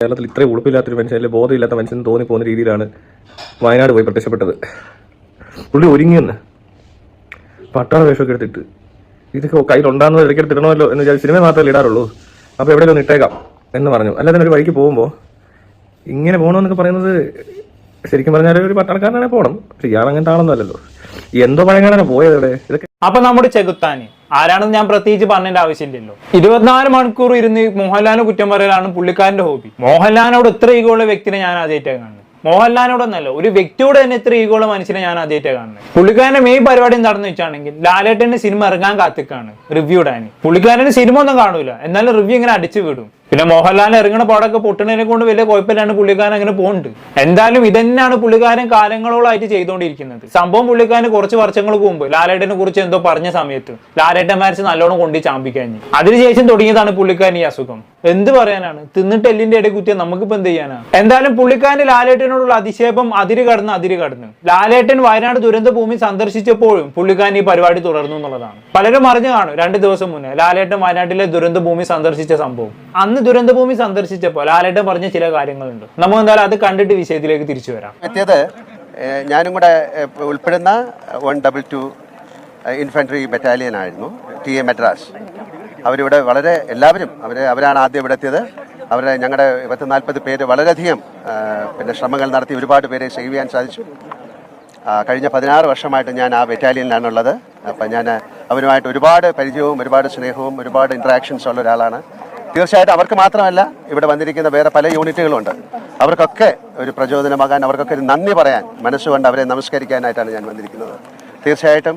കേരളത്തിൽ ഇത്രയും ഉളുപ്പില്ലാത്തൊരു മനുഷ്യൻ അല്ലെങ്കിൽ ബോധമില്ലാത്ത മനുഷ്യൻ തോന്നി പോകുന്ന രീതിയിലാണ് വയനാട് പോയി പ്രത്യക്ഷപ്പെട്ടത്. പുള്ളി ഒരുങ്ങിയെന്ന് പട്ടാള വേഷമൊക്കെ എടുത്തിട്ട് ഇതൊക്കെ കയ്യിലുണ്ടാകുന്നത് ഇടയ്ക്കെടുത്ത് ഇടണമല്ലോ എന്ന് വിചാരിച്ച് സിനിമ മാത്രമല്ലേ ഇടാറുള്ളൂ. അപ്പോൾ എവിടെയൊന്ന് ഇട്ടേക്കാം എന്ന് പറഞ്ഞു. അല്ലാതെ ഒരു വഴിക്ക് പോകുമ്പോൾ ഇങ്ങനെ പോകണമെന്നൊക്കെ പറയുന്നത് ശരിക്കും പറഞ്ഞാൽ ഒരു പട്ടാളക്കാരനാണെങ്കിൽ പോകണം. പക്ഷെ ഇയാൾ ആളൊന്നും അല്ലല്ലോ. എന്തോ പഴങ്ങാനാണ് പോയത് ഇവിടെ. ഇതൊക്കെ അപ്പൊ നമ്മുടെ ചെകുത്താന് ആരാണെന്ന് ഞാൻ പ്രത്യേകിച്ച് പറഞ്ഞതിന്റെ ആവശ്യമില്ലല്ലോ. ഇരുപത്തിനാല് മണിക്കൂർ ഇരുന്ന് മോഹൻലാലിന് കുറ്റം പറയലാണ് പുള്ളിക്കാരന്റെ ഹോബി മോഹൻലാലിനോട് ഇത്ര ഈഗോയുള്ള വ്യക്തിനെ ഞാൻ ആദ്യമായിട്ടാണ് കാണുന്നത്. മോഹൻലാലിനോടൊന്നല്ല ഒരു വ്യക്തിയോട് തന്നെ ഇത്ര ഈഗോള മനുഷ്യനെ ഞാൻ ആദ്യമായിട്ടാണ് കാണുന്നത്. പുള്ളിക്കാരന്റെ മെയിൻ പരിപാടി എന്താണെന്ന് വെച്ചാണെങ്കിൽ ലാലേട്ടന്റെ സിനിമ ഇറങ്ങാൻ കാത്തിക്കാണ് റിവ്യൂ ഇടാൻ പുള്ളിക്കാരന്റെ സിനിമ ഒന്നും കാണൂല എന്നാലും റിവ്യൂ ഇങ്ങനെ അടിച്ചു വിടും. പിന്നെ മോഹൻലാലിന് ഇറങ്ങണ പാടൊക്കെ പൊട്ടണതിനെ കൊണ്ട് വലിയ കുഴപ്പമില്ലാണ്ട് പുള്ളിക്കാരൻ അങ്ങനെ പോകുന്നുണ്ട് എന്തായാലും ഇതന്നെയാണ് പുള്ളിക്കാരൻ കാലങ്ങളോളായിട്ട് ചെയ്തുകൊണ്ടിരിക്കുന്നത് സംഭവം പുള്ളിക്കാരൻ കുറച്ച് വർഷങ്ങൾക്ക് മുമ്പ് ലാലേട്ടനെ കുറിച്ച് എന്തോ പറഞ്ഞ സമയത്ത് ലാലേട്ടൻ മാരിച്ച് നല്ലോണം കൊണ്ട് ചാമ്പിക്കഴിഞ്ഞ്. അതിനുശേഷം തുടങ്ങിയതാണ് പുള്ളിക്കാരൻ ഈ അസുഖം. എന്ത് പറയാനാണ്? തിന്നിട്ട് എല്ലിന്റെ ഇടയിൽ കുത്തിയ നമുക്കിപ്പോ എന്ത് ചെയ്യാനാ? എന്തായാലും പുള്ളിക്കാരൻ ലാലേട്ടനോടുള്ള അതിശേപം അതിര് കടന്ന് അതിര് കടന്ന്. ലാലേട്ടൻ വയനാട് ദുരന്ത ഭൂമി സന്ദർശിച്ചപ്പോഴും പുള്ളിക്കാരൻ ഈ പരിപാടി തുടർന്നു എന്നുള്ളതാണ്. പലരും അറിഞ്ഞു കാണും രണ്ട് ദിവസം മുന്നേ ലാലേട്ടൻ വയനാട്ടിലെ ദുരന്ത ഭൂമി സന്ദർശിച്ച സംഭവം. അന്ന് ദുരന്ത ഭൂമി സന്ദർശിച്ചപ്പോൾ ലാലേട്ടൻ പറഞ്ഞ ചില കാര്യങ്ങളുണ്ട്. നമുക്ക് എന്തായാലും അത് കണ്ടിട്ട് വിഷയത്തിലേക്ക് തിരിച്ചു വരാം. മറ്റേത് ഞാനും കൂടെ ഉൾപ്പെടുന്ന one double two infantry battalion ആയിരുന്നു ടി എ മെഡ്രാസ് അവരിവിടെ വളരെ എല്ലാവരും അവർ അവരാണ് ആദ്യം ഇവിടെ എത്തിയത്. അവരെ ഞങ്ങളുടെ പത്ത് നാൽപ്പത് പേര് വളരെയധികം പിന്നെ ശ്രമങ്ങൾ നടത്തി ഒരുപാട് പേരെ സേവ് ചെയ്യാൻ സാധിച്ചു. കഴിഞ്ഞ പതിനാറ് വർഷമായിട്ട് ഞാൻ ആ ബറ്റാലിയനിലാണുള്ളത് അപ്പം ഞാൻ അവരുമായിട്ട് ഒരുപാട് പരിചയവും ഒരുപാട് സ്നേഹവും ഒരുപാട് ഇൻട്രാക്ഷൻസ് ഉള്ള ഒരാളാണ്. തീർച്ചയായിട്ടും അവർക്ക് മാത്രമല്ല ഇവിടെ വന്നിരിക്കുന്ന വേറെ പല യൂണിറ്റുകളുണ്ട്. അവർക്കൊക്കെ ഒരു പ്രചോദനമാകാൻ അവർക്കൊക്കെ ഒരു നന്ദി പറയാൻ മനസ്സുകൊണ്ട് അവരെ നമസ്കരിക്കാനായിട്ടാണ് ഞാൻ വന്നിരിക്കുന്നത്. തീർച്ചയായിട്ടും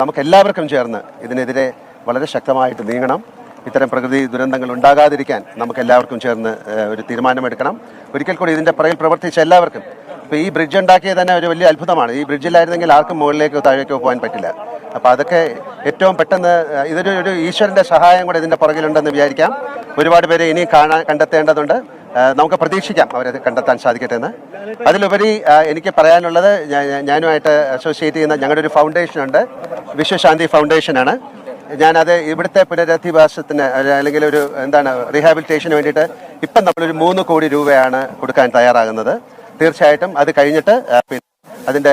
നമുക്ക് എല്ലാവർക്കും ചേർന്ന് ഇതിനെതിരെ വളരെ ശക്തമായിട്ട് നീങ്ങണം. ഇത്തരം പ്രകൃതി ദുരന്തങ്ങൾ ഉണ്ടാകാതിരിക്കാൻ നമുക്ക് എല്ലാവർക്കും ചേർന്ന് ഒരു തീരുമാനമെടുക്കണം. ഒരിക്കൽ കൂടി ഇതിന്റെ പുറകിൽ പ്രവർത്തിച്ച എല്ലാവർക്കും ഇപ്പോൾ ഈ ബ്രിഡ്ജ് ഉണ്ടാക്കിയത് തന്നെ ഒരു വലിയ അത്ഭുതമാണ്. ഈ ബ്രിഡ്ജിലായിരുന്നെങ്കിൽ ആർക്കും മുകളിലേക്കോ താഴേക്കോ പോകാൻ പറ്റില്ല. അപ്പോൾ അതൊക്കെ ഏറ്റവും പെട്ടെന്ന് ഇതൊരു ഒരു ഈശ്വരന്റെ സഹായം കൂടെ ഇതിന്റെ പുറകിലുണ്ടെന്ന് വിചാരിക്കാം. ഒരുപാട് പേരെ ഇനിയും കാണാൻ കണ്ടെത്തേണ്ടതുണ്ട്. നമുക്ക് പ്രതീക്ഷിക്കാം അവരെ കണ്ടെത്താൻ സാധിക്കട്ടെ എന്ന്. അതിലുപരി എനിക്ക് പറയാനുള്ളത് ഞാനുമായിട്ട് അസോസിയേറ്റ് ചെയ്യുന്ന ഞങ്ങളുടെ ഒരു ഫൗണ്ടേഷൻ ഉണ്ട്. വിശ്വശാന്തി ഫൗണ്ടേഷനാണ് ഞാനത് ഇവിടുത്തെ പുനരധിവാസത്തിന് അല്ല- അല്ലെങ്കിൽ ഒരു എന്താണ് റീഹാബിലിറ്റേഷന് വേണ്ടിയിട്ട് ഇപ്പം നമ്മളൊരു മൂന്ന് കോടി രൂപയാണ് കൊടുക്കാൻ തയ്യാറാകുന്നത്. തീർച്ചയായിട്ടും അത് കഴിഞ്ഞിട്ട് അതിന്റെ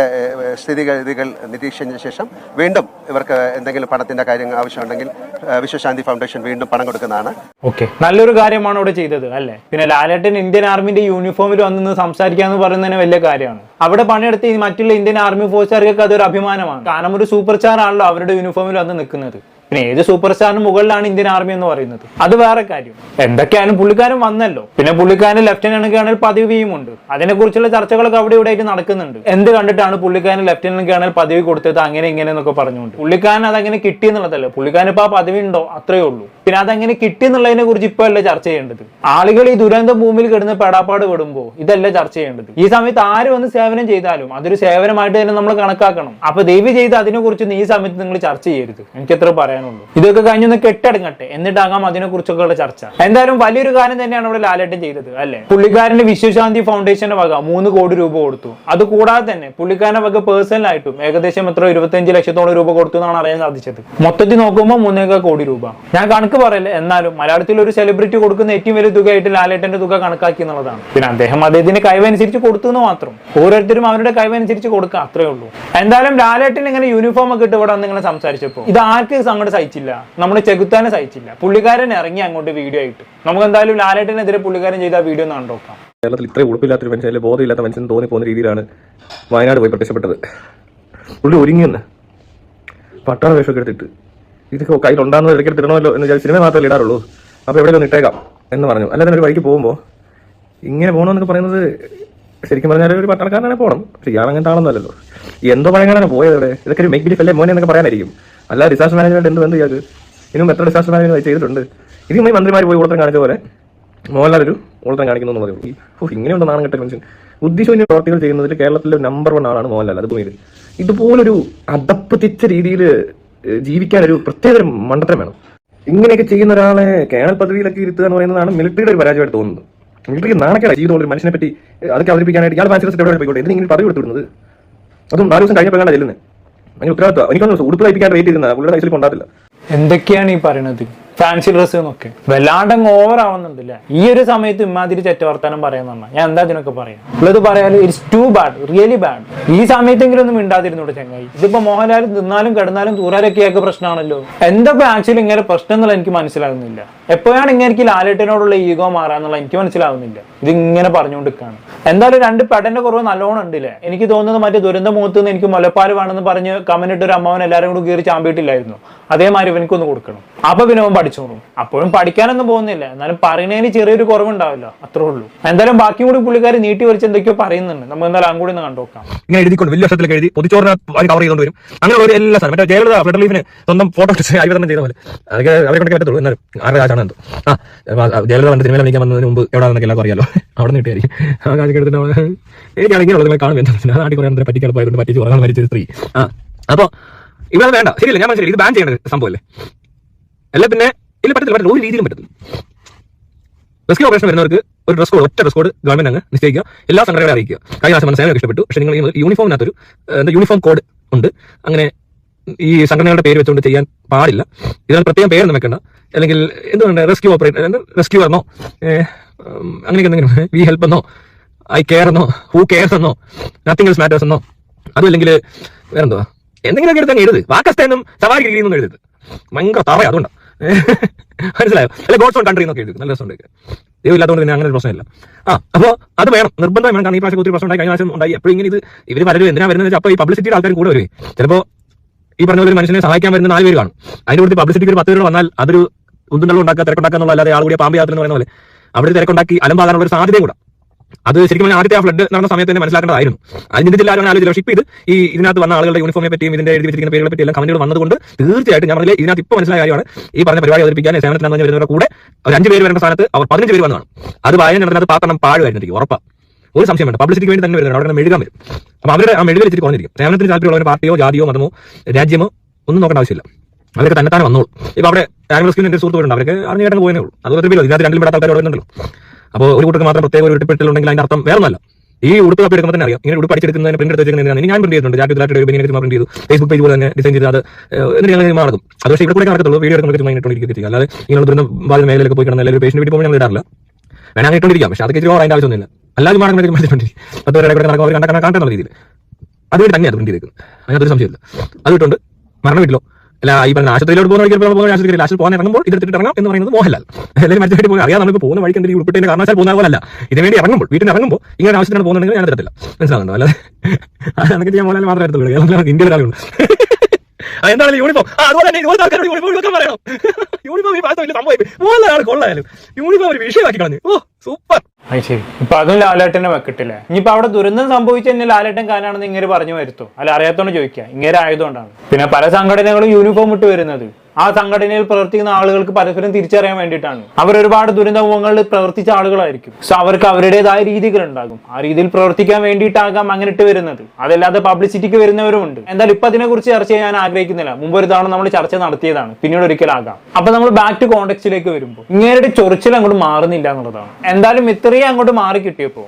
സ്ഥിതിഗതികൾ നിരീക്ഷിച്ചതിന് ശേഷം വീണ്ടും ഇവർക്ക് എന്തെങ്കിലും പണത്തിന്റെ കാര്യം ആവശ്യമുണ്ടെങ്കിൽ വിശ്വശാന്തി ഫൗണ്ടേഷൻ വീണ്ടും പണം കൊടുക്കുന്നതാണ്. ഓക്കെ. നല്ലൊരു കാര്യമാണ് ഇവിടെ ചെയ്തത് അല്ലേ? പിന്നെ ലാലേട്ടൻ ഇന്ത്യൻ ആർമിന്റെ യൂണിഫോമിൽ വന്നു സംസാരിക്കുക എന്ന് പറയുന്നതിന് വലിയ കാര്യമാണ്. അവിടെ പണിയെടുത്ത് മറ്റുള്ള ഇന്ത്യൻ ആർമി ഫോഴ്സുകാർക്ക് അതൊരു അഭിമാനമാണ്. കാരണം ഒരു സൂപ്പർ സ്റ്റാർ ആണല്ലോ അവരുടെ യൂണിഫോമിൽ വന്ന് നിൽക്കുന്നത്. പിന്നെ ഏത് സൂപ്പർ സ്റ്റാറിന് മുകളിലാണ് ഇന്ത്യൻ ആർമി എന്ന് പറയുന്നത്? അത് വേറെ കാര്യം. എന്തൊക്കെയായാലും പുള്ളിക്കാരൻ വന്നല്ലോ. പിന്നെ പുള്ളിക്കാരൻ ലെഫ്റ്റനന്റ് കേണൽ പദവിയും ഉണ്ട്. അതിനെക്കുറിച്ചുള്ള ചർച്ചകളൊക്കെ അവിടെ ഇവിടെ ആയിട്ട് നടക്കുന്നുണ്ട്. എന്ത് കണ്ടിട്ടാണ് പുള്ളിക്കാരൻ ലെഫ്റ്റനന്റ് കേണൽ പദവി കൊടുത്തത്? അങ്ങനെ ഇങ്ങനെ എന്നൊക്കെ പറഞ്ഞുകൊണ്ട്. പുള്ളിക്കാരൻ അതങ്ങനെ കിട്ടി എന്നുള്ളതല്ല. പുള്ളിക്കാരൻ ഇപ്പൊ ആ പദവി ഉണ്ടോ? അത്രയേ ഉള്ളൂ. പിന്നെ അതെങ്ങനെ കിട്ടി എന്നുള്ളതിനെ കുറിച്ച് ഇപ്പൊ അല്ല ചർച്ച ചെയ്യേണ്ടത്? ആളുകൾ ഈ ദുരന്ത ഭൂമിയിൽ കിടന്ന് പെടാപ്പാട് പെടുമ്പോൾ ഇതല്ല ചർച്ച ചെയ്യേണ്ടത്? ഈ സമയത്ത് ആര് വന്ന് സേവനം ചെയ്താലും അതൊരു സേവനമായിട്ട് തന്നെ നമ്മൾ കണക്കാക്കണം. അപ്പൊ ദയവ് ചെയ്ത് അതിനെ കുറിച്ച് ഈ സമയത്ത് നിങ്ങൾ ചർച്ച ചെയ്യരുത്. എനിക്ക് എത്ര പറയാനുള്ളൂ. ഇതൊക്കെ കഴിഞ്ഞൊന്ന് കെട്ടടങ്ങട്ടെ. എന്നിട്ടാകാം അതിനെ കുറിച്ചൊക്കെയുള്ള ചർച്ച. എന്തായാലും വലിയൊരു കാര്യം തന്നെയാണ് ഇവിടെ ലാലേട്ടൻ ചെയ്തത് അല്ലെ? പുള്ളിക്കാരന്റെ വിശ്വശാന്തി ഫൗണ്ടേഷന്റെ വക മൂന്ന് കോടി രൂപ കൊടുത്തു. അത് കൂടാതെ തന്നെ പുള്ളിക്കാരന്റെ വക പേഴ്സണൽ ആയിട്ടും ഏകദേശം എത്ര ഇരുപത്തഞ്ച് ലക്ഷത്തോളം രൂപ കൊടുത്തു എന്നാണ് അറിയാൻ സാധിച്ചത്. മൊത്തത്തിൽ നോക്കുമ്പോൾ മൂന്നേക്കാൾ കോടി രൂപ. ഞാൻ കണക്ക് പറയല്ലേ എന്നാലും മലയാളത്തിൽ ഒരു സെലിബ്രിറ്റി കൊടുക്കുന്ന ഏറ്റവും വലിയ തുകയായിട്ട് ലാലേട്ടന്റെ തുക കണക്കാക്കി എന്നുള്ളതാണ്. പിന്നെ അദ്ദേഹം അദ്ദേഹത്തിന്റെ കഴിവനുസരിച്ച് കൊടുത്തു എന്ന് മാത്രം. ഓരോരുത്തരും അവരുടെ കഴിവനുസരിച്ച് കൊടുക്കുക അത്രേ ഉള്ളൂ. എന്തായാലും ലാലേട്ടൻ ഇങ്ങനെ യൂണിഫോം ഒക്കെ ഇട്ട് ഇവിടെ ഇങ്ങനെ സംസാരിച്ചപ്പോൾ ഇത് ആർക്ക് അങ്ങോട്ട് സഹിച്ചില്ല. നമ്മുടെ ചെകുത്താനെ സഹിച്ചില്ല. പുള്ളിക്കാരൻ ഇറങ്ങി അങ്ങോട്ട് വീഡിയോ ആയിട്ട്. നമുക്ക് എന്തായാലും ലാലേട്ടനെതിരെ പുള്ളിക്കാരൻ ചെയ്ത വീഡിയോ ഒന്ന് കണ്ടോക്കാം കേരളത്തിൽ ഇത്രയും ഉളുപ്പില്ലാത്തൊരു മനുഷ്യൻ അല്ലെങ്കിൽ ബോധമില്ലാത്ത മനുഷ്യൻ തോന്നി പോകുന്ന രീതിയിലാണ് വയനാട് പോയി പ്രത്യക്ഷപ്പെട്ടത്. പുള്ളി ഒരുങ്ങിയെന്ന് പട്ടാള വേഷമൊക്കെ എടുത്തിട്ട് ഇതൊക്കെ കയ്യിലുണ്ടാകുന്നത് ഇടയ്ക്ക് ഇടണമല്ലോ എന്ന് വിചാരിച്ച് സിനിമ മാത്രമല്ലേ ഇടാറുള്ളൂ. അപ്പോൾ എവിടെയെങ്കിലും ഒന്ന് ഇട്ടേക്കാം എന്ന് പറഞ്ഞു. അല്ലാതെ ഒരു വഴിക്ക് പോകുമ്പോൾ ഇങ്ങനെ പോകണമെന്നൊക്കെ പറയുന്നത് ശരിക്കും പറഞ്ഞാൽ ഒരു പട്ടാളക്കാരനെ പോകണം പക്ഷേ ഇയാൾ അങ്ങനത്തെ എന്തോ പഴങ്ങാനാണ് പോയത് ഇവിടെ. ഇതൊക്കെ ഒരു മെഗ് ബിലീഫ് അല്ലേ മോനെ എന്നൊക്കെ പറയാനായിരിക്കും. അല്ല ഡിസാസ്റ്റർ മാനേജ്മെന്റ് എന്ത് ബന്ധം ഇയാൾക്ക്? ഇനിയും എത്ര ഡിസാസ്റ്റർ മാനേജ്മെന്റ് ചെയ്തിട്ടുണ്ട്? ഈ മന്ത്രിമാർ പോയി ഉളത്തരം കാണിച്ച പോലെ മോഹൻലാൽ ഒരു ഉളത്തരം കാണിക്കുന്നു എന്ന് പറയുള്ളൂ ഓ ഇങ്ങനെയുണ്ട് നാണം കെട്ട മനുഷ്യൻ? ഉദ്ദേശശൂന്യ പ്രവർത്തികൾ ചെയ്യുന്നതിൽ കേരളത്തിലെ നമ്പർ വൺ ആളാണ് മോഹൻലാൽ അത് ഭൂമിയിൽ. ഇതുപോലൊരു അതപ്പതിച്ച രീതിയിൽ ജീവിക്കാൻ ഒരു പ്രത്യേക ഒരു മണ്ടത്തരം വേണം. ഇങ്ങനെയൊക്കെ ചെയ്യുന്ന ഒരാളെ കേണൽ പദവിയിലൊക്കെ ഇരുത്തുക എന്ന് പറയുന്നതാണ് മിലിറ്ററിയുടെ ഒരു പരാജയമായിട്ട് തോന്നുന്നത്. മിലിറ്ററിക്ക് നാണക്കേട ജീവിതമുള്ള ഒരു മനുഷ്യനെ പറ്റി അതൊക്കെ അവതരിപ്പിക്കാനായിട്ട് ഇയാൾ ഫാൻസി എവിടെ പോയിക്കോട്ടെ എന്തിനാ ഇങ്ങനെ പദവി കൊടുത്തിരുന്നത് അതും നാല് ദിവസം കഴിഞ്ഞപ്പോഴാണ് ചെല്ലുന്നത് അതിന് ഉത്തരവാദിത്വം. എനിക്കൊന്ന് ഉടുപ്പ് തയ്പ്പിക്കാൻ വെയിറ്റ് ചെയ്യുന്ന പുള്ളിയുടെ കൈസിൽ കൊണ്ടാത്തില്ല എന്തൊക്കെയാണ് ഈ പറയണത് ഫാൻസി ഡ്രസ് എന്നൊക്കെ. വല്ലാണ്ട് ഓവർ ആവുന്നുണ്ടല്ലേ? ഈ ഒരു സമയത്ത് ഇമാതിരി ചെറ്റ വർത്താനം പറയാൻ ഞാൻ എന്താ ഇതിനൊക്കെ പറയാം? ഉള്ളത് പറയാൽ it's too bad really bad ഈ സമയത്തെങ്കിലും ഒന്നും മിണ്ടാതിരുന്നൂടെ ചങ്ങായി. ഇതിപ്പോ മോഹൻലാൽ നിന്നാലും കിടന്നാലും തൂറാലൊക്കെയൊക്കെ പ്രശ്നമാണല്ലോ എന്താ ആക്ച്വലി ഇങ്ങനെ പ്രശ്നം എന്നുള്ള എനിക്ക് മനസ്സിലാകുന്നില്ല എപ്പോഴാണ് ഇങ്ങനെ എനിക്ക് ലാലേട്ടനോടുള്ള ഈഗോ മാറാന്നുള്ള എനിക്ക് മനസ്സിലാവുന്നില്ല. ഇത് ഇങ്ങനെ പറഞ്ഞുകൊണ്ടിരിക്കുകയാണ് എന്തായാലും രണ്ട് പെടന്റെ കുറവ് നല്ലോണം ഉണ്ടല്ലേ? എനിക്ക് തോന്നുന്നത് മറ്റേ ദുരന്ത മുഖത്ത് നിന്ന് എനിക്ക് മുലപ്പാൽ വേണമെന്ന് പറഞ്ഞ് കമന്റ് ഇട്ട് ഒരു അമ്മാവൻ എല്ലാവരും കൂടി കയറി ചാമ്പിയിട്ടില്ലായിരുന്നു. അതേമാതിരി ഇവനക്കൊന്ന് കൊടുക്കണം. അപ്പൊ പിന്നെ അവൻ പഠിച്ചോളും. അപ്പോഴും പഠിക്കാനൊന്നും പോകുന്നില്ല. എന്നാലും പറയുന്നതിന് ചെറിയൊരു കുറവുണ്ടാവില്ല. അത്രേ ഉള്ളൂ. എന്തായാലും ബാക്കിയും കൂടി പുള്ളിക്കാർ നീട്ടി വലിച്ച് എന്തൊക്കെയോ പറയുന്നുണ്ട്. നമ്മൾ എന്തായാലും അങ്ങ് കൂടി ഒന്ന് കണ്ടോക്കാം ഇങ്ങനെ എഴുതിക്കൊണ്ട് വലിയ വർഷത്തിലേക്ക് എഴുതി പൊതിച്ചോറിനെ കവർ ചെയ്തുകൊണ്ട് വരും. അങ്ങനെ ഒരു എല്ലാ സ്ഥലം മറ്റേ ജയലളിത ഫ്ലഡ് ലീഫിന് സ്വന്തം ഫോട്ടോ അഭിവരണം ചെയ്ത പോലെ. അതൊക്കെ അവരെ കൊണ്ടൊക്കെ പറ്റത്തുള്ളൂ. എന്നാലും ആരുടെ കാശാണ് എന്തോ? ആ ജയലളിത വന്നിട്ട് സിനിമയിൽ അഭിനയിക്കാൻ വന്നതിന് മുമ്പ് എവിടെ എന്നൊക്കെ എല്ലാവർക്കും അറിയാലോ. അവിടെ നിന്ന് കിട്ടിയായിരിക്കും. ആ കാശൊക്കെ എടുത്തിട്ട് എനിക്കാണെങ്കിൽ ഉള്ളത് കാണും എന്താ? നാട്ടിൽ കുറെ അന്തരം പറ്റിക്കാൻ പോയതുകൊണ്ട് പറ്റിച്ച് ഉറങ്ങാൻ മരിച്ചൊരു സ്ത്രീ. ആ അപ്പൊ ഇവിടെ വേണ്ട. ശരിയല്ല? ഞാൻ മനസ്സിലായി ഇത് ബാൻ ചെയ്യേണ്ട സംഭവമല്ലേ? അല്ല പിന്നെ ഇതിൽ പറ്റത്തില്ല പറ്റില്ല ഒരു രീതിയിലും പറ്റത്തില്ല. റെസ്ക്യൂ ഓപ്പറേഷൻ വരുന്നവർക്ക് ഒരു ഡ്രസ് കോഡ് ഒറ്റ ഡ്രസ് കോഡ് ഗവൺമെന്റ് അങ്ങ് നിശ്ചയിക്കുക. എല്ലാ സംഘടനകളെ അറിയിക്കുക. കഴിഞ്ഞ പ്രാവശ്യം സേവനം ഇഷ്ടപ്പെട്ടു പക്ഷേ നിങ്ങൾ യൂണിഫോമിനകത്തൊരു എന്താ യൂണിഫോം കോഡ് ഉണ്ട്. അങ്ങനെ ഈ സംഘടനകളുടെ പേര് വെച്ചുകൊണ്ട് ചെയ്യാൻ പാടില്ല. ഇതിനാൽ പ്രത്യേകം പേരൊന്നും വെക്കണ്ട. അല്ലെങ്കിൽ എന്തുകൊണ്ട് റെസ്ക്യൂ ഓപ്പറേറ്റർ റെസ്ക്യൂ എന്നോ അങ്ങനെയൊക്കെ എന്തെങ്കിലും വി ഹെൽപ്പ് എന്നോ? ഐ കെയർ എന്നോ? ഹൂ കെയർ എന്നോ? നത്തിങ് എൽസ് മാറ്റേഴ്സ് എന്നോ? അതും അല്ലെങ്കിൽ വേറെന്തുവാ? എന്തെങ്കിലുമൊക്കെ എടുത്ത് അങ്ങ് എഴുത്. പാകിസ്ഥാനും സവാരി ഗിരിന്നൊന്നും എഴുതരുത്. ഭയങ്കര തറ അതുകൊണ്ടാണ് മനസ്സിലായോ? അല്ലെ ഗോഡ്സ് ഓൺ കൺട്രി എന്നൊക്കെ എഴുതി. നല്ല രസമുണ്ട് ദൈവമില്ലാത്തതുകൊണ്ട് പിന്നെ അങ്ങനെ ഒരു പ്രശ്നമില്ല. ആ അപ്പോൾ അത് വേണം. നിർബന്ധം വേണം. കാരണം ഈ പ്രാവശ്യം ഒത്തിരി പ്രശ്നം കഴിഞ്ഞ പ്രാവശ്യം ഉണ്ടായി. എപ്പോഴും ഇങ്ങനെ ഇത് ഇവർ പലരും എന്തിനാ വരുന്നത് അപ്പോൾ ഈ പബ്ലിസിറ്റിയുടെ ആൾക്കാർ കൂടെ വരും. ചിലപ്പോൾ ഈ പറഞ്ഞ ഒരു മനുഷ്യനെ സഹായിക്കാൻ വരുന്ന നാല് പേര് കാണും. അതിന്റെ കൂടുതൽ പബ്ലിസിറ്റിക്ക് ഒരു പത്ത് പേര് വന്നാൽ അതൊരു ഉന്തുണ്ടല്ലോ ഉണ്ടാക്കുക തിരക്കുണ്ടാക്കുക അല്ലാതെ ആൾ കൂടിയ പാമ്പ് യാത്ര എന്ന് പറയുന്ന പോലെ. അവിടെ തിരക്കുണ്ടാക്കി അലമ്പാകാനുള്ള ഒരു സാധ്യതയും കൂടെ. അത് ശരിക്കും പറഞ്ഞാൽ ആദ്യത്തെ ആ ഫ്ലഡ് നടന്ന സമയത്ത് തന്നെ മനസ്സിലാക്കേണ്ടതായിരുന്നു. അതിന്റെ ചിന്തിച്ചില്ല ആരും ആലോചിച്ചില്ല പക്ഷേ ഇത് ഈ ഇതിനകത്ത് വന്ന ആളുകളുടെ യൂണിഫോമിനെ പറ്റിയും ഇതിന്റെ എഴുതി വെച്ചിരിക്കുന്ന പേരുകളെ പറ്റി എല്ലാം കമന്റുകൾ വന്നതുകൊണ്ട് തീർച്ചയായിട്ടും ഞാൻ പറഞ്ഞില്ല ഇതിനകത്ത് ഇപ്പോൾ മനസ്സിലായ കാര്യമാണ്. ഈ പറഞ്ഞ പരിപാടി അവതരിപ്പിക്കാൻ സേവനത്തിനാന്ന് വരുന്നവരുടെ കൂടെ ഒരു അഞ്ച് പേര് വരേണ്ട സ്ഥാനത്ത് അവർ പതിനഞ്ച് പേര് വന്നതാണ്. അത് വായന നടന്നത് പാത്രം പാഴുമായിരുന്നു ഉറപ്പാണ് ഒരു സംശയം വേണ്ട. പബ്ലിസിറ്റിക്ക് വേണ്ടി തന്നെ വരുന്നത് അവിടെ മെഴുകാൻ വരും. അപ്പോൾ അവരുടെ ആ മെഴുകൽ ഇച്ചിരി കുറഞ്ഞിരിക്കും. സേവനത്തിന് താല്പര്യമുള്ള പാർട്ടിയോ ജാതിയോ മതമോ രാജ്യമോ ഒന്നും നോക്കേണ്ട ആവശ്യമില്ല. അവരൊക്കെ തന്നെ തന്നെ വന്നോളൂ. ഇപ്പൊ അവിടെ ആനിമൽ റെസ്ക്യൂവിന് എന്റെ സുഹൃത്തുക്കളുണ്ട് അവർക്ക് അറിഞ്ഞു കേട്ടാൽ പോയേ ഉള്ളൂ. അതുപോലെ ഇതിനകത്ത് രണ്ടിലും പെടാത്ത ആൾക്കാർ വരുന്നുണ്ടല്ലോ. അപ്പോൾ ഒരു കൂട്ടർക്ക് മാത്രം പ്രത്യേക ഒരു ഉടുപ്പിട്ടുണ്ടെങ്കിൽ അതിന്റെ അർത്ഥം വേറെ ഈ ഉടുപ്പ് കാപ്പി എടുക്കുമ്പോൾ തന്നെ അറിയാം ഇങ്ങനെ ഉടുപ്പ് അടിച്ചെടുക്കുന്നതിന് പ്രിന്റ് എടുത്ത് ഞാൻ പ്രിന്റ് ചെയ്തിട്ടുണ്ട് ജാറ്റ് ഇതായിട്ട് ഇങ്ങനെ പ്രിന്റ് ചെയ്തു ഫേസ്ബുക്ക് പേജ് പോലെ തന്നെ ഡിസൈൻ ചെയ്ത് അത് എന്നിട്ട് ഞങ്ങൾ നടക്കും അത് പക്ഷേ ഇവിടെ കൂടെ നടക്കത്തുള്ളൂ വീഡിയോ എടുക്കുമ്പോൾ ചുമ്മാ ഇട്ടുകൊണ്ടിരിക്കുക ചെയ്യുക അല്ലാതെ ഇങ്ങനെ ദുരന്തം ബാധിത മേഖലയിലൊക്കെ പോയി കിടന്നാൽ ഒരു പേഷ്യന്റ് വീട്ടിൽ പോകുമ്പോൾ ഞങ്ങൾ ഇടാറില്ല വേണം അങ്ങനെ ഇട്ടുകൊണ്ടിരിക്കാം പക്ഷേ അതൊക്കെ ഇച്ചിരി ഓവർ അതിന്റെ ആവശ്യമൊന്നുമില്ല അല്ലാതെ മാർഗം മാറ്റിക്കൊണ്ടിരിക്കും പത്ത് പേരുടെ കൂടെ നടക്കും അവർ കണ്ട കാണുന്ന രീതിയിൽ അതുവഴി തന്നെയാണ് പ്രിന്റ് ചെയ്തേക്കുന്നത് അതിനകത്തൊരു സംശയമില്ല അത് ഇട്ടുണ്ട് മരണ വീട്ടിലോ അല്ല ഈ പറഞ്ഞ ആശുപത്രിയിലോട്ട് പോകുന്ന വഴിക്ക് പോകുന്ന ആശുപത്രി ആശുപത്രി പോകാൻ ഇറങ്ങുമ്പോൾ ഇതെടുത്തിട്ട് ഇറങ്ങാം എന്ന് പറയുന്നത് മോഹൻലാൽ. എല്ലാവരും മറ്റു പോയി അറിയാം നമുക്ക് പോകുന്ന വഴിക്ക് എന്തെങ്കിലും ഉൾപ്പെട്ടതിന്റെ കാരണവശാൽ പോകുന്ന പോലല്ല ഇതിന് വേണ്ടി ഇറങ്ങുമ്പോൾ വീട്ടിൽ ഇറങ്ങുമ്പോൾ ഇങ്ങനെ ആവശ്യത്തിന് പോകുന്നുണ്ടെങ്കിൽ ഞാൻ തരത്തില്ല മനസ്സിലാകുന്നുണ്ടോ അല്ലാതെ അതൊക്കെ ചെയ്യാൻ മോഹൻലാൽ മാത്രമേ എടുത്തുള്ളൂ. കേരളത്തിലാണ് ഇന്ത്യയിൽ ഒരാളുണ്ട് എന്താണ് യൂണിഫോം യൂണിഫോം യൂണിഫോം ഒരു വിഷയമാക്കി കളഞ്ഞു. ഓ സൂപ്പർ അത് ശരി. ഇപ്പൊ അതും ലാലേട്ടനെ വെക്കിട്ടില്ലേ ഇനിയിപ്പോ അവിടെ ദുരന്തം സംഭവിച്ച തന്നെ ലാലേട്ടൻ കാനാണെന്ന് ഇങ്ങനെ പറഞ്ഞു വരുത്തോ. അല്ല അറിയാത്തോണ്ട് ചോദിക്കുക ഇങ്ങനെ ആയതുകൊണ്ടാണ് പിന്നെ പല സംഘടനകളും യൂണിഫോം ഇട്ട് വരുന്നത്. ആ സംഘടനയിൽ പ്രവർത്തിക്കുന്ന ആളുകൾക്ക് പരസ്പരം തിരിച്ചറിയാൻ വേണ്ടിയിട്ടാണ്. അവർ ഒരുപാട് ദുരന്തമുഖങ്ങളിൽ പ്രവർത്തിച്ച ആളുകളായിരിക്കും. സോ അവർക്ക് അവരുടേതായ രീതികൾ ഉണ്ടാകും. ആ രീതിയിൽ പ്രവർത്തിക്കാൻ വേണ്ടിയിട്ടാകാം അങ്ങനെ ഇട്ട് വരുന്നത്. അതല്ലാതെ പബ്ലിസിറ്റിക്ക് വരുന്നവരുമുണ്ട് എന്തായാലും ഇപ്പൊ അതിനെ കുറിച്ച് ചർച്ച ചെയ്യാൻ ആഗ്രഹിക്കുന്നില്ല. മുമ്പ് ഒരു തവണ നമ്മൾ ചർച്ച നടത്തിയതാണ്. പിന്നീട് ഒരിക്കലാകാം അപ്പൊ നമ്മൾ ബാക്ക് ടു കോണ്ടെക്സ്റ്റിലേക്ക് വരുമ്പോൾ ഇങ്ങേരുടെ ചൊറിച്ചിൽ അങ്ങോട്ട് മാറുന്നില്ല എന്നുള്ളതാണ്. എന്തായാലും ഇത്രയും അങ്ങോട്ട് മാറി കിട്ടിയപ്പോ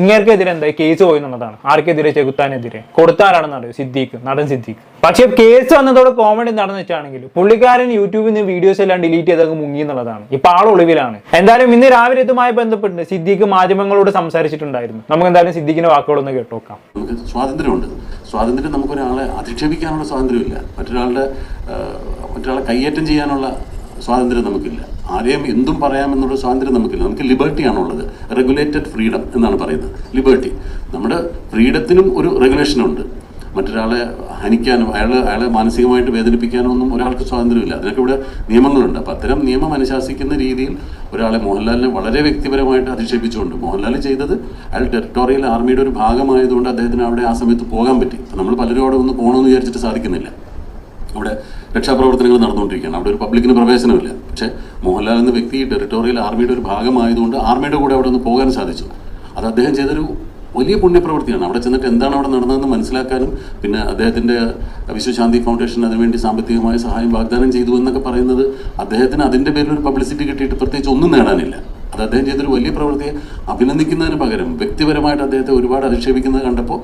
ഇങ്ങേർക്കെതിരെ എന്താ? കേസ് പോയി എന്നുള്ളതാണ്. ആർക്കെതിരെ? ചെകുത്താനെതിരെ. കൊടുത്താരാണെന്ന് അറിയോ? സിദ്ദീഖ് നടൻ സിദ്ദീഖ്. പക്ഷേ കേസ് വന്നതോടെ കോമഡി നടന്നു വെച്ചാണെങ്കിൽ പുള്ളിക്കാരൻ യൂട്യൂബിൽ നിന്ന് വീഡിയോസ് എല്ലാം ഡിലീറ്റ് ചെയ്തങ്ങ് മുങ്ങി എന്നുള്ളതാണ്. ഇപ്പൊ ആൾ ഒളിവിലാണ്. എന്തായാലും ഇന്ന് രാവിലെ ഇതുമായി ബന്ധപ്പെട്ട് സിദ്ദീഖ് മാധ്യമങ്ങളോട് സംസാരിച്ചിട്ടുണ്ടായിരുന്നു. നമുക്ക് എന്തായാലും സിദ്ദീഖിന്റെ വാക്കുകളൊന്ന് കേട്ടോക്കാം. സ്വാതന്ത്ര്യമുണ്ട്. സ്വാതന്ത്ര്യം നമുക്ക് ഒരാളെ അധിക്ഷേപിക്കാനുള്ള സ്വാതന്ത്ര്യമില്ല. മറ്റൊരാളുടെ മറ്റൊരാളെ കയ്യേറ്റം ചെയ്യാനുള്ള സ്വാതന്ത്ര്യം നമുക്കില്ല. ആരെയും എന്തും പറയാമെന്നുള്ള സ്വാതന്ത്ര്യം നമുക്കില്ല. നമുക്ക് ലിബർട്ടിയാണുള്ളത്. റെഗുലേറ്റഡ് ഫ്രീഡം എന്നാണ് പറയുന്നത്. ലിബർട്ടി നമ്മുടെ ഫ്രീഡത്തിനും ഒരു റെഗുലേഷനുണ്ട്. മറ്റൊരാളെ ഹനിക്കാനും അയാളെ അയാളെ മാനസികമായിട്ട് വേദനിപ്പിക്കാനോ ഒന്നും ഒരാൾക്ക് സ്വാതന്ത്ര്യമില്ല. അതിനൊക്കെ ഇവിടെ നിയമങ്ങളുണ്ട്. അപ്പം അത്തരം നിയമം അനുശാസിക്കുന്ന രീതിയിൽ ഒരാളെ മോഹൻലാലിനെ വളരെ വ്യക്തിപരമായിട്ട് അധിക്ഷേപിച്ചുകൊണ്ട് മോഹൻലാൽ ചെയ്തത് അയാൾ ടെറിട്ടോറിയൽ ആർമിയുടെ ഒരു ഭാഗമായതുകൊണ്ട് അദ്ദേഹത്തിന് അവിടെ ആ സമയത്ത് പോകാൻ പറ്റി. നമ്മൾ പലരും അവിടെ ഒന്ന് പോകണമെന്ന് വിചാരിച്ചിട്ട് സാധിക്കുന്നില്ല. രക്ഷാപ്രവർത്തനങ്ങൾ നടന്നുകൊണ്ടിരിക്കുകയാണ്. അവിടെ ഒരു പബ്ലിക്കിന് പ്രവേശനമില്ല. പക്ഷേ മോഹൻലാൽ എന്ന വ്യക്തി ടെറിട്ടോറിയൽ ആർമിയുടെ ഒരു ഭാഗമായതുകൊണ്ട് ആർമിയുടെ കൂടെ അവിടെ ഒന്ന് പോകാൻ സാധിച്ചു. അത് അദ്ദേഹം ചെയ്തൊരു വലിയ പുണ്യപ്രവൃത്തിയാണ്. അവിടെ ചെന്നിട്ട് എന്താണ് അവിടെ നടന്നതെന്ന് മനസ്സിലാക്കാനും പിന്നെ അദ്ദേഹത്തിന്റെ വിശ്വശാന്തി ഫൗണ്ടേഷൻ അതിനുവേണ്ടി സാമ്പത്തികമായ സഹായം വാഗ്ദാനം ചെയ്തു എന്നൊക്കെ പറയുന്നത് അദ്ദേഹത്തിന് അതിന്റെ പേരിൽ ഒരു പബ്ലിസിറ്റി കിട്ടിയിട്ട് പ്രത്യേകിച്ച് ഒന്നും നേടാനില്ല. അത് അദ്ദേഹം ചെയ്തൊരു വലിയ പ്രവൃത്തിയെ അഭിനന്ദിക്കുന്നതിന് പകരം വ്യക്തിപരമായിട്ട് അദ്ദേഹത്തെ ഒരുപാട് അധിക്ഷേപിക്കുന്നത് കണ്ടപ്പോൾ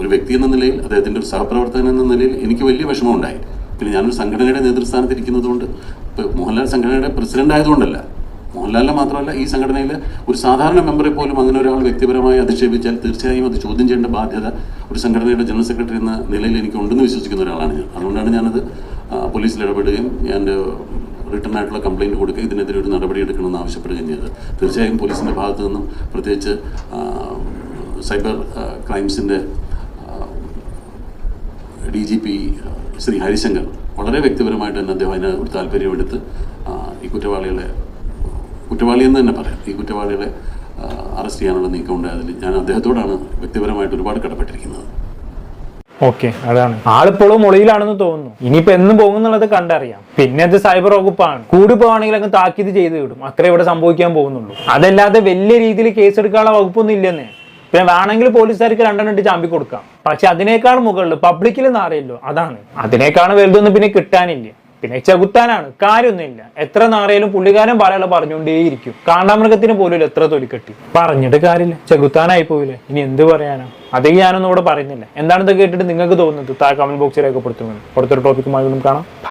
ഒരു വ്യക്തി എന്ന നിലയിൽ അദ്ദേഹത്തിന്റെ ഒരു സഹപ്രവർത്തകൻ എന്ന നിലയിൽ എനിക്ക് വലിയ വിഷമമുണ്ടായി. പിന്നെ ഞാനൊരു സംഘടനയുടെ നേതൃസ്ഥാനത്ത് ഇരിക്കുന്നത് കൊണ്ട് ഇപ്പോൾ മോഹൻലാൽ സംഘടനയുടെ പ്രസിഡന്റ് ആയതുകൊണ്ടല്ല മോഹൻലാലിനെ മാത്രമല്ല ഈ സംഘടനയിൽ ഒരു സാധാരണ മെമ്പറെ പോലും അങ്ങനെ ഒരാൾ വ്യക്തിപരമായി അധിക്ഷേപിച്ചാൽ തീർച്ചയായും അത് ചോദ്യം ചെയ്യേണ്ട ബാധ്യത ഒരു സംഘടനയുടെ ജനറൽ സെക്രട്ടറി എന്ന നിലയിൽ എനിക്ക് ഉണ്ടെന്ന് വിശ്വസിക്കുന്ന ഒരാളാണ് ഞാൻ. അതുകൊണ്ടാണ് ഞാനത് പോലീസിൽ ഇടപെടുകയും ഞാൻ റിട്ടേൺ ആയിട്ടുള്ള കംപ്ലയിന്റ് കൊടുക്കുക ഇതിനെതിരെ ഒരു നടപടി എടുക്കണമെന്ന് ആവശ്യപ്പെടുകയും ചെയ്തത്. തീർച്ചയായും പോലീസിന്റെ ഭാഗത്തു നിന്നും പ്രത്യേകിച്ച് cyber ക്രൈംസിന്റെ D G P Shri Harishankar വളരെ വ്യക്തിപരമായിട്ട് തന്നെ അദ്ദേഹം അതിന് ഒരു താല്പര്യമെടുത്ത് ഈ കുറ്റവാളികളെ കുറ്റവാളി എന്ന് തന്നെ പറയാം. ഈ കുറ്റവാളികളെ അറസ്റ്റ് ചെയ്യാനുള്ള നീക്കം ഉണ്ടായതിൽ ഞാൻ അദ്ദേഹത്തോടാണ് വ്യക്തിപരമായിട്ട് ഒരുപാട് കടപ്പെട്ടിരിക്കുന്നത്. ഓക്കെ അതാണ്. ആളിപ്പോഴും മുളയിലാണെന്ന് തോന്നുന്നു. ഇനിയിപ്പോ എന്നും പോകുന്നുള്ളത് കണ്ടറിയാം. പിന്നെ അത് സൈബർ വകുപ്പാണ്. കൂടി പോവാണെങ്കിൽ അങ്ങ് താക്കീത് ചെയ്ത് വിടും. അത്രേ ഇവിടെ സംഭവിക്കാൻ പോകുന്നുള്ളൂ. അതല്ലാതെ വലിയ രീതിയിൽ കേസെടുക്കാനുള്ള വകുപ്പൊന്നും ഇല്ലെന്നേ. പിന്നെ വേണമെങ്കിൽ പോലീസുകാർക്ക് രണ്ടെണ്ണം ചാമ്പി കൊടുക്കാം. പക്ഷെ അതിനേക്കാൾ മുകളിൽ പബ്ലിക്കിൽ നാറിയല്ലോ. അതാണ്. അതിനേക്കാൾ വലുതൊന്നും പിന്നെ കിട്ടാനില്ല. പിന്നെ ചകുത്താനാണ്. കാര്യമൊന്നുമില്ല. എത്ര നാറിയാലും പുള്ളിക്കാരൻ പാലകളെ പറഞ്ഞുകൊണ്ടേയിരിക്കും. കാണ്ടാമൃഗത്തിന് പോലും എത്ര തൊലിക്കെട്ടി പറഞ്ഞിട്ട് കാര്യമില്ല. ചകുത്താനായി പോയില്ലേ? ഇനി എന്ത് പറയാനാ? അതേ ഞാനൊന്നും ഇവിടെ പറയുന്നില്ല. എന്താണെന്ന് കേട്ടിട്ട് നിങ്ങൾക്ക് തോന്നുന്നത്? താഴെ കമന്റ് ബോക്സിൽ രേഖപ്പെടുത്തുമെന്ന്. അടുത്തൊരു ടോപ്പിക്കുമായി കാണാം.